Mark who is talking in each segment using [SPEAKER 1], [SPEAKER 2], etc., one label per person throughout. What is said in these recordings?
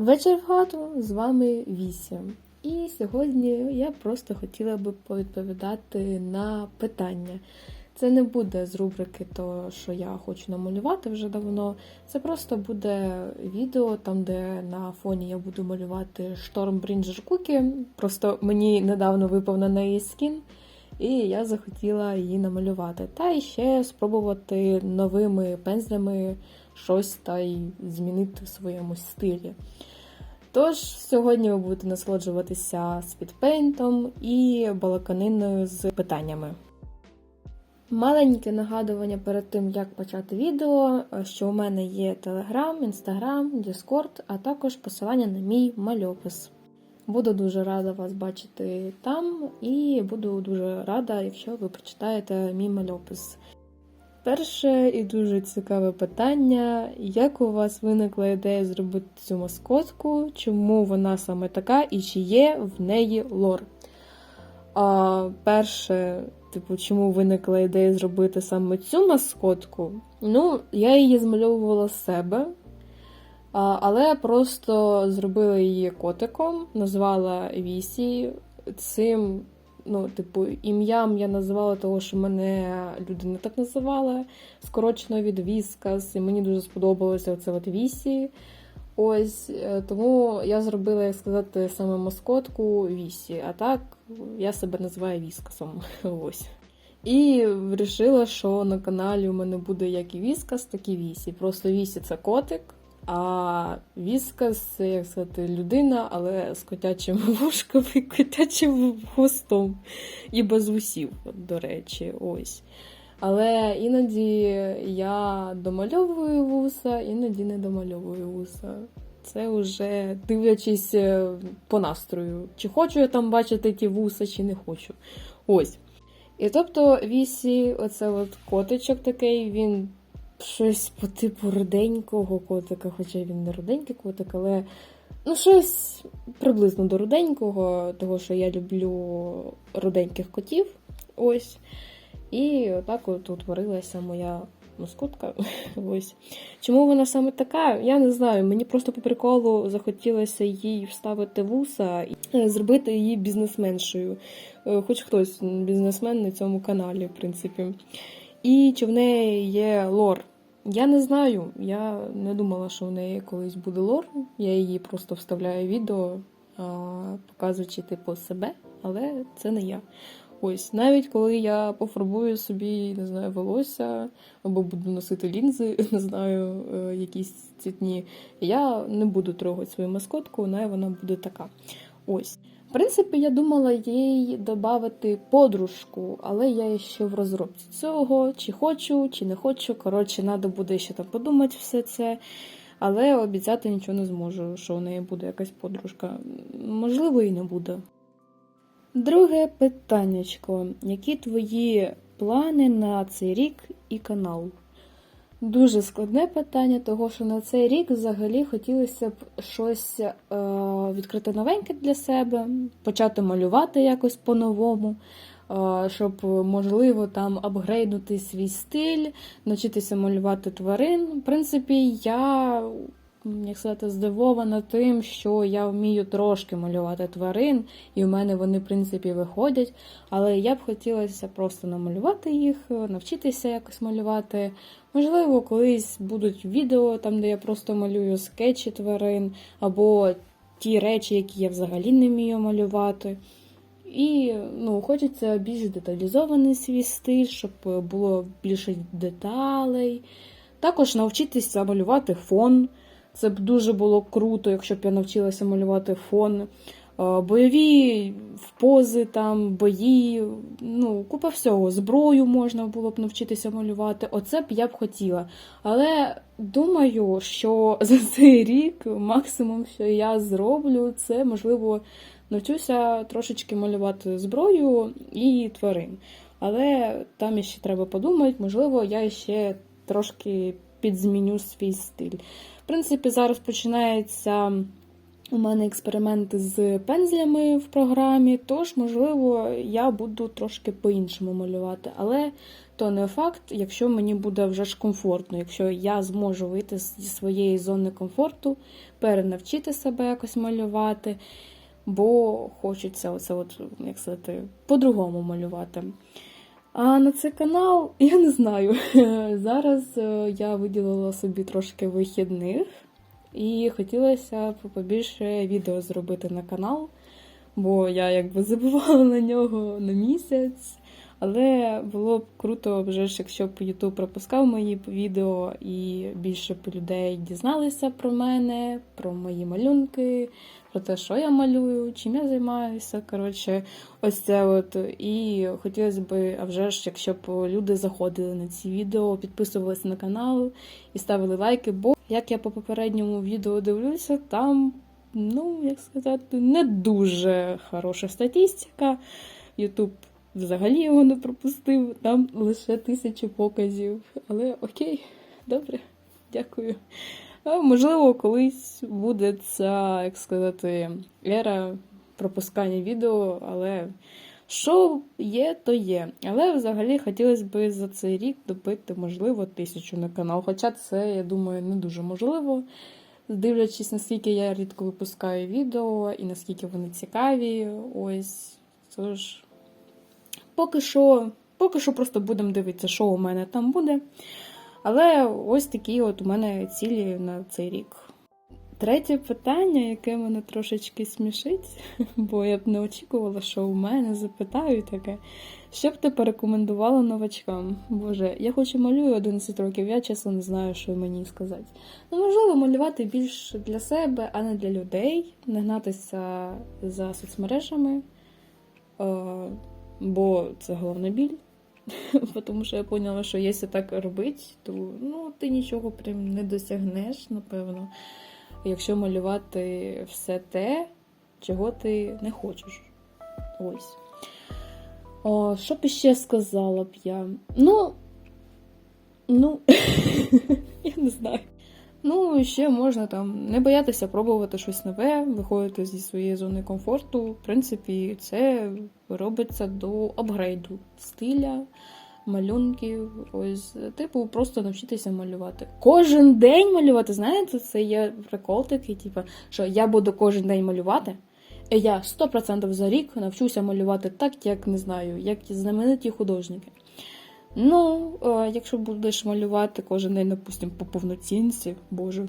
[SPEAKER 1] Вечір в хату з вами Вісім. І сьогодні я просто хотіла би повідповідати на питання. Це не буде з рубрики то, що я хочу намалювати вже давно. Це просто буде відео, там, де на фоні я буду малювати шторм Брінджер Кукі. Просто мені недавно випав на неї скін, і я захотіла її намалювати. Та ще спробувати новими пензлями щось та й змінити в своєму стилі. Тож, сьогодні ви будете насолоджуватися спідпейнтом і балаканиною з питаннями. Маленьке нагадування перед тим, як почати відео, що у мене є Telegram, Instagram, Discord, а також посилання на мій мальопис. Буду дуже рада вас бачити там, і буду дуже рада, якщо ви прочитаєте мій мальопис. Перше і дуже цікаве питання: як у вас виникла ідея зробити цю маскотку? Чому вона саме така і чи є в неї лор? А, Перше, типу, чому виникла ідея зробити саме цю маскотку? Ну, я її змальовувала з себе, але просто зробила її котиком, назвала Вісі. Цим ну, типу, ім'ям я називала того, що мене людина так називала, скорочено від Віскас, і мені дуже сподобалося це от Вісі. Ось е, тому я зробила, як сказати, саме маскотку Вісі, а так я себе називаю Віскасом. Ось. І вирішила, що на каналі у мене буде як і Віскас, так і Вісі. Просто Вісі це котик. А Віскас як сказати, людина, але з котячим вушком і котячим хвостом. І без вусів, до речі, ось. Але іноді я домальовую вуса, іноді не домальовую вуса. Це вже дивлячись е, по настрою. Чи хочу я там бачити ті вуса, чи не хочу. Ось. І тобто Вісі, оце от котичок такий, він щось по типу руденького котика, хоча він не руденький котик, але ну, щось приблизно до руденького, того що я люблю руденьких котів. Ось. І отак от утворилася моя маскотка. Ось. Чому вона саме така? Я не знаю. Мені просто по приколу захотілося їй вставити вуса і зробити її бізнесменшою. Е, Хоч хтось бізнесмен на цьому каналі, в принципі. І чи в неї є лор? Я не знаю. Я не думала, що в неї колись буде лор. Я її просто вставляю відео, показуючи типу себе, але це не я. Ось, навіть коли я пофарбую собі, не знаю, волосся або буду носити лінзи, не знаю, е, якісь цвітні, я не буду трогати свою маскотку, вона вона буде така. Ось. В принципі, я думала їй додати подружку, але я ще в розробці цього, чи хочу, чи не хочу. Коротше, треба буде ще там подумати все це. Але обіцяти нічого не зможу, що у неї буде якась подружка. Можливо, і не буде. Друге питаннячко. Які твої плани на цей рік і канал? Дуже складне питання, того що на цей рік взагалі хотілося б щось е, відкрити новеньке для себе, почати малювати якось по-новому, е, щоб, можливо, там апгрейднути свій стиль, навчитися малювати тварин. В принципі, я як сказати, здивована тим, що я вмію трошки малювати тварин, і в мене вони, в принципі, виходять. Але я б хотілося просто намалювати їх, навчитися якось малювати. Можливо, колись будуть відео, там, де я просто малюю скетчі тварин, або ті речі, які я взагалі не вмію малювати. І ну, хочеться більш деталізований свій стиль, щоб було більше деталей. Також навчитися малювати фон. Це б дуже було круто, якщо б я навчилася малювати фон. Бойові пози, там, бої, ну, купа всього. Зброю можна було б навчитися малювати. Оце б я б хотіла. Але думаю, що за цей рік максимум, що я зроблю, це можливо навчуся трошечки малювати зброю і тварин. Але там ще треба подумати, можливо, я ще трошки підзміню свій стиль. В принципі, зараз починається у мене експерименти з пензлями в програмі, тож, можливо, я буду трошки по-іншому малювати. Але то не факт, якщо мені буде вже ж комфортно, якщо я зможу вийти зі своєї зони комфорту, перенавчити себе якось малювати, бо хочеться оце, от, як сказати, по-другому малювати. А на цей канал я не знаю. Зараз е, я виділила собі трошки вихідних. І хотілося побільше відео зробити на канал, бо я якби забувала на нього на місяць. Але було б круто, вже ж, якщо б YouTube пропускав мої відео і більше б людей дізналися про мене, про мої малюнки, про те, що я малюю, чим я займаюся. Коротше, ось це от. І хотілося б, а вже ж, якщо б люди заходили на ці відео, підписувалися на канал і ставили лайки, бо як я по попередньому відео дивлюся, там, ну, як сказати, не дуже хороша статистика. Ютуб взагалі його не пропустив, там лише тисячі показів. Але окей, добре, дякую. А, можливо, колись буде ця, як сказати, ера пропускання відео, але що є, то є. Але взагалі хотілося б за цей рік добити, можливо, тисячу на канал. Хоча це, я думаю, не дуже можливо. Дивлячись, наскільки я рідко випускаю відео і наскільки вони цікаві. Ось. Тож, поки що, поки що просто будемо дивитися, що у мене там буде. Але ось такі от у мене цілі на цей рік. Третє питання, яке мене трошечки смішить, бо я б не очікувала, що у мене запитають таке. Що б ти порекомендувала новачкам? Боже, я хоч і малюю 11 років, я чесно не знаю, що мені сказати. Ну, можливо, малювати більш для себе, а не для людей, не гнатися за соцмережами, е, бо це головна біль. Тому що я поняла, що якщо так робити, то ну, ти нічого прям не досягнеш, напевно якщо малювати все те, чого ти не хочеш. Ось. О, Що б іще сказала б я? Ну, ну, я не знаю. Ну, ще можна там не боятися пробувати щось нове, виходити зі своєї зони комфорту. В принципі, це робиться до апгрейду стиля малюнків. Ось, типу, просто навчитися малювати. Кожен день малювати, знаєте, це є прикол такий, типу, що я буду кожен день малювати. І я 100% за рік навчуся малювати так, як не знаю, як знамениті художники. Ну, якщо будеш малювати кожен день, допустимо, по повноцінці, боже,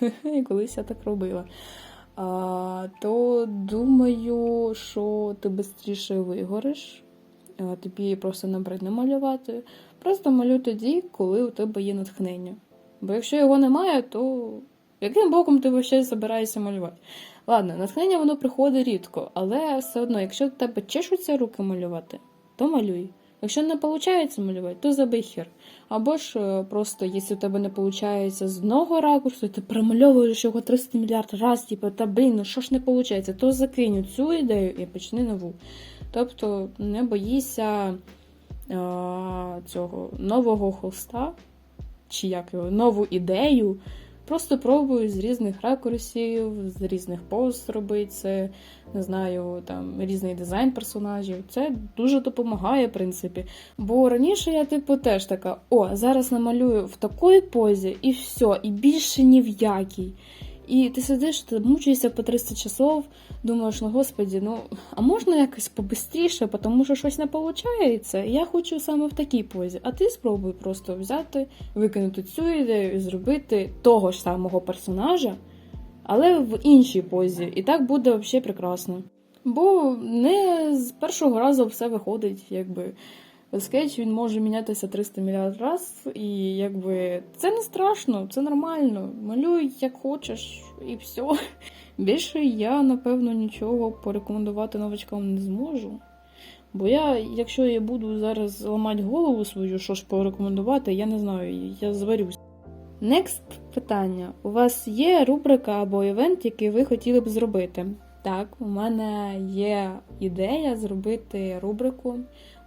[SPEAKER 1] колись я так робила. То думаю, що ти швидше вигориш. Е, тобі просто набридне малювати. Просто малюй тоді, коли у тебе є натхнення. Бо якщо його немає, то яким боком ти ще збираєшся малювати? Ладно, натхнення воно приходить рідко, але все одно, якщо у тебе чешуться руки малювати, то малюй. Якщо не виходить малювати, то забий хер. Або ж е, просто, якщо у тебе не виходить з одного ракурсу, ти промальовуєш його 300 мільярд разів, типу, та блін, ну що ж не виходить, то закинь цю ідею і почни нову. Тобто не боїся а, цього нового холста, чи як його, нову ідею. Просто пробую з різних ракурсів, з різних поз робити це, не знаю, там різний дизайн персонажів. Це дуже допомагає, в принципі. Бо раніше я, типу, теж така: о, зараз намалюю в такій позі, і все, і більше ні в якій. І ти сидиш, ти мучаєшся по 300 часов, думаєш, ну господі, ну а можна якось побистріше, тому що щось не виходить. Я хочу саме в такій позі. А ти спробуй просто взяти, викинути цю ідею і зробити того ж самого персонажа, але в іншій позі. І так буде взагалі прекрасно. Бо не з першого разу все виходить, якби. Скетч він може мінятися 300 мільярд разів, і якби це не страшно, це нормально. Малюй як хочеш, і все. Більше я, напевно, нічого порекомендувати новачкам не зможу. Бо я, якщо я буду зараз ламати голову свою, що ж порекомендувати, я не знаю, я зварюсь. Next питання. У вас є рубрика або івент, який ви хотіли б зробити? Так, у мене є ідея зробити рубрику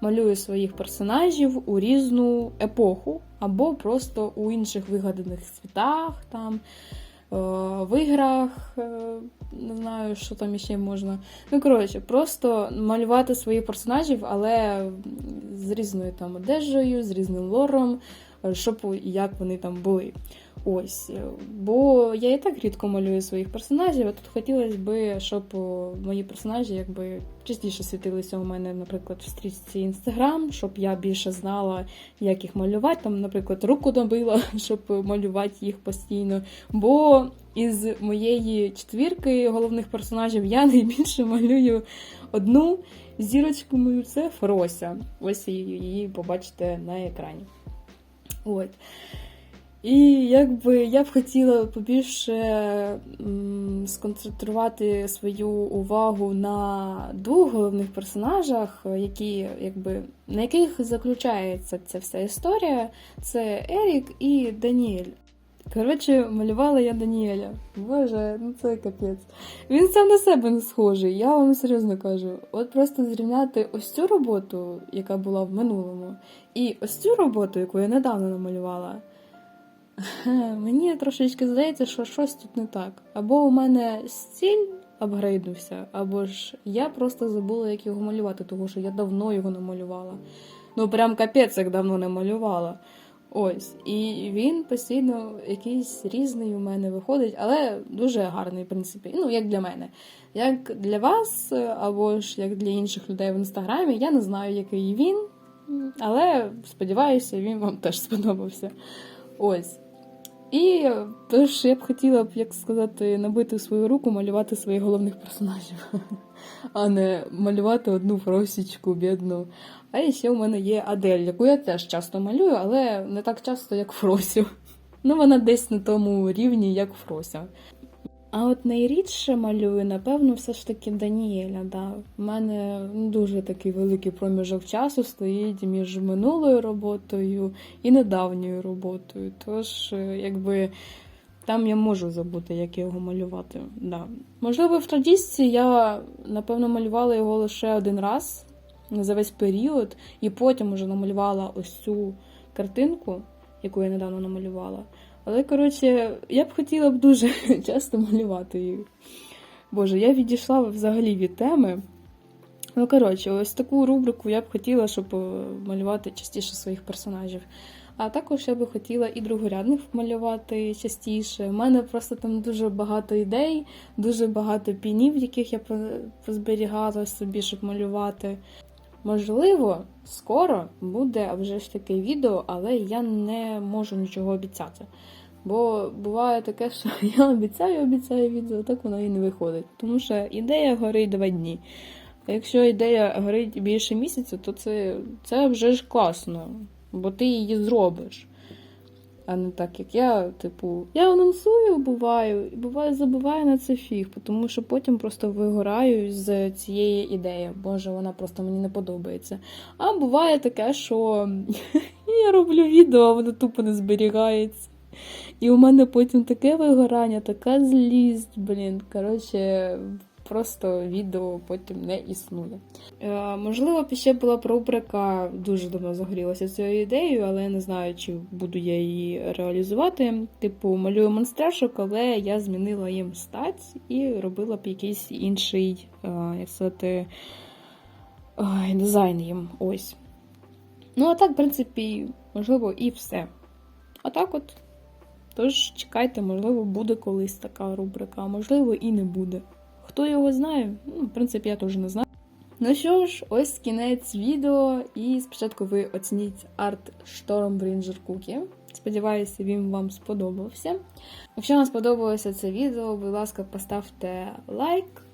[SPEAKER 1] малюю своїх персонажів у різну епоху, або просто у інших вигаданих світах, там, в іграх, е, не знаю, що там ще можна. Ну, коротше, просто малювати своїх персонажів, але з різною там одежею, з різним лором, е, щоб і як вони там були. Ось, е, бо я і так рідко малюю своїх персонажів, а тут хотілося б, щоб мої персонажі якби частіше світилися у мене, наприклад, в стрічці Інстаграм, щоб я більше знала, як їх малювати. Там, наприклад, руку добила, щоб малювати їх постійно. Бо із моєї четвірки головних персонажів я найбільше малюю одну зірочку мою, це Фрося. Ось її побачите на екрані. От. І якби я б хотіла побільше сконцентрувати свою увагу на двох головних персонажах, які, якби, на яких заключається ця вся історія. Це Ерік і Даніель. Коротше, малювала я Даніеля. Боже, ну це капець. Він сам на себе не схожий, я вам серйозно кажу. От просто зрівняти ось цю роботу, яка була в минулому, і ось цю роботу, яку я недавно намалювала. Мені трошечки здається, що щось тут не так. Або у мене стіль апгрейдився, або ж я просто забула, як його малювати, тому що я давно його не малювала. Ну, прям капець, як давно не малювала. Ось. І він постійно якийсь різний у мене виходить, але дуже гарний, в принципі. Ну, як для мене. Як для вас, або ж як для інших людей в інстаграмі, я не знаю, який він, але сподіваюся, він вам теж сподобався. Ось. І тож я б хотіла б, як сказати, набити свою руку, малювати своїх головних персонажів, а не малювати одну фросічку бідну. А ще у мене є Адель, яку я теж часто малюю, але не так часто, як Фросю. Ну, вона десь на тому рівні, як Фрося. А от найрідше малюю, напевно, все ж таки Даніеля. Да. У мене ну, дуже такий великий проміжок часу стоїть між минулою роботою і недавньою роботою. Тож, е, якби там я можу забути, як його малювати. Да. Можливо, в традиції я, напевно, малювала його лише один раз за весь період, і потім уже намалювала ось цю картинку, яку я недавно намалювала. Але, коротше, я б хотіла б дуже часто малювати її. Боже, я відійшла взагалі від теми. Ну, коротше, ось таку рубрику я б хотіла, щоб е, малювати частіше своїх персонажів. А також я би хотіла і другорядних малювати частіше. У мене просто там дуже багато ідей, дуже багато пінів, яких я позберігала собі, щоб малювати. Можливо, скоро буде вже ж таке відео, але я не можу нічого обіцяти. Бо буває таке, що я обіцяю, обіцяю відео, так воно і не виходить. Тому що ідея горить два дні. А якщо ідея горить більше місяця, то це, це вже ж класно, бо ти її зробиш. А не так, як я, типу, я анонсую, буваю, і буває, забуваю на це фіг, тому що потім просто вигораю з цієї ідеї. Боже, вона просто мені не подобається. А буває таке, що я роблю відео, а воно тупо не зберігається. І у мене потім таке вигорання, така злість, блін. Коротше, просто відео потім не існує. Е, можливо, ще була б рубрика, дуже давно загорілася цією ідеєю, але я не знаю, чи буду я її реалізувати. Типу, малюю монстрашок, але я змінила їм стать і робила б якийсь інший, е, сказати, ой, дизайн їм. Ось. Ну, а так, в принципі, можливо, і все. А так от. Тож чекайте, можливо, буде колись така рубрика, а можливо, і не буде. Хто його знає? Ну, в принципі, я теж не знаю. Ну що ж, ось кінець відео, і спочатку ви оцініть арт Stormbringer Cookie. Сподіваюся, він вам сподобався. Якщо вам сподобалося це відео, будь ласка, поставте лайк,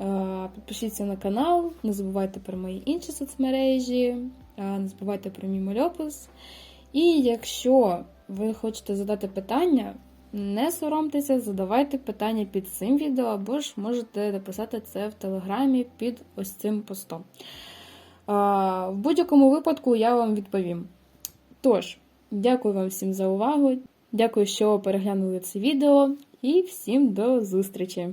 [SPEAKER 1] е, підпишіться на канал, не забувайте про мої інші соцмережі, е, не забувайте про мій мальопис. І якщо ви хочете задати питання, не соромтеся, задавайте питання під цим відео, або ж можете написати це в телеграмі під ось цим постом. В будь-якому випадку я вам відповім. Тож, дякую вам всім за увагу. Дякую, що переглянули це відео, і всім до зустрічі!